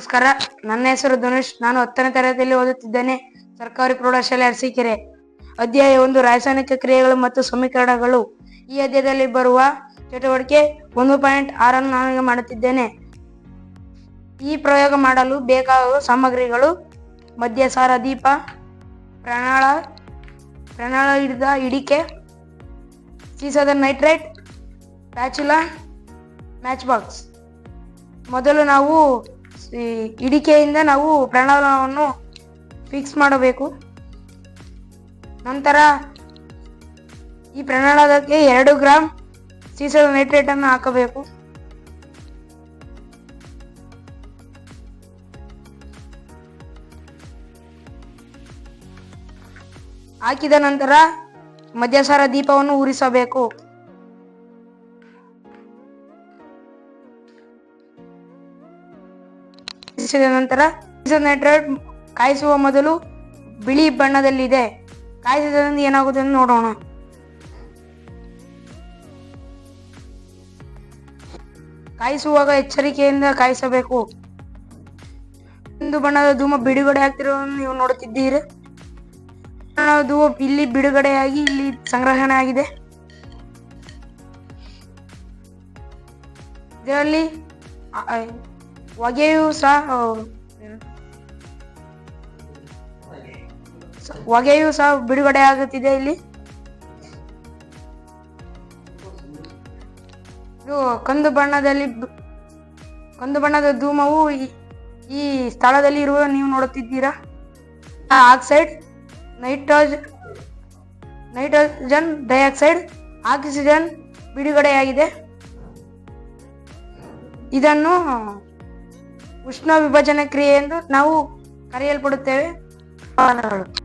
ನಮಸ್ಕಾರ. ನನ್ನ ಹೆಸರು ಧನುಷ್. ನಾನು ಹತ್ತನೇ ತರಗತಿಯಲ್ಲಿ ಓದುತ್ತಿದ್ದೇನೆ. ಸರ್ಕಾರಿ ಪ್ರೌಢಶಾಲೆ ಅರಸೀಕೆರೆ. ಅಧ್ಯಾಯ ಒಂದು, ರಾಸಾಯನಿಕ ಕ್ರಿಯೆಗಳು ಮತ್ತು ಸಮೀಕರಣಗಳು. ಈ ಅಧ್ಯಾಯದಲ್ಲಿ ಬರುವ ಚಟುವಟಿಕೆ ಒಂದು ಪಾಯಿಂಟ್ ಆರನ್ನು ನಾನು ಮಾಡುತ್ತಿದ್ದೇನೆ. ಈ ಪ್ರಯೋಗ ಮಾಡಲು ಬೇಕಾಗುವ ಸಾಮಗ್ರಿಗಳು ಮದ್ಯಸಾರ ದೀಪ, ಪ್ರಣಾಳ ಪ್ರಣಾಳ ಹಿಡಿದ ಹಿಡಿಕೆ ಸೀಸದ ನೈಟ್ರೈಟ್, ಪ್ಯಾಚುಲಾ, ಮ್ಯಾಚ್ ಬಾಕ್ಸ್. ಮೊದಲು ನಾವು ಹಿಡಿಕೆಯಿಂದ ನಾವು ಪ್ರಣಾಳವನ್ನು ಫಿಕ್ಸ್ ಮಾಡಬೇಕು. ನಂತರ ಈ ಪ್ರಣಾಳದಕ್ಕೆ ಎರಡು ಗ್ರಾಮ್ ಸೀಸಲ್ ನೈಟ್ರೇಟ್ ಅನ್ನು ಹಾಕಬೇಕು. ಹಾಕಿದ ನಂತರ ಮದ್ಯಸಾರ ದೀಪವನ್ನು ಉರಿಸಬೇಕು. ಕಾಯಿಸಿದ ನಂತರ ನೈಟ್ರೇಟ್ ಕಾಯಿಸುವ ಮೊದಲು ಬಿಳಿ ಬಣ್ಣದಲ್ಲಿದೆ. ಕಾಯಿಸಿದ ಅಂತ ನೋಡೋಣ. ಕಾಯಿಸುವಾಗ ಎಚ್ಚರಿಕೆಯಿಂದ ಕಾಯಿಸಬೇಕು. ಒಂದು ಬಣ್ಣದ ಧೂಮ ಬಿಡುಗಡೆ ಆಗ್ತಿರೋದನ್ನು ನೀವು ನೋಡುತ್ತಿದ್ದೀರಿ. ಧೂಮ ಇಲ್ಲಿ ಬಿಡುಗಡೆಯಾಗಿ ಇಲ್ಲಿ ಸಂಗ್ರಹಣೆ ಆಗಿದೆ ಇದರಲ್ಲಿ ಹೊಗೆಯು ಸಹ ಹೊಗೆಯು ಸಹ ಬಿಡುಗಡೆ ಆಗುತ್ತಿದೆ ಇಲ್ಲಿ ಇದು ಕಂದು ಬಣ್ಣದಲ್ಲಿ ಕಂದು ಬಣ್ಣದ ಧೂಮವು ಈ- ಈ ಸ್ಥಳದಲ್ಲಿ ಇರುವ ನೀವು ನೋಡುತ್ತಿದ್ದೀರಾ? ಆಕ್ಸೈಡ್, ನೈಟ್ರೋಜ್, ನೈಟ್ರೋಜನ್ ಡೈಆಕ್ಸೈಡ್, ಆಕ್ಸಿಜನ್ ಬಿಡುಗಡೆಯಾಗಿದೆ. ಇದನ್ನು ಉಷ್ಣ ವಿಭಜನೆ ಕ್ರಿಯೆ ಎಂದು ನಾವು ಕರೆಯಲ್ಪಡುತ್ತೇವೆ ಧನ್ಯವಾದಗಳು.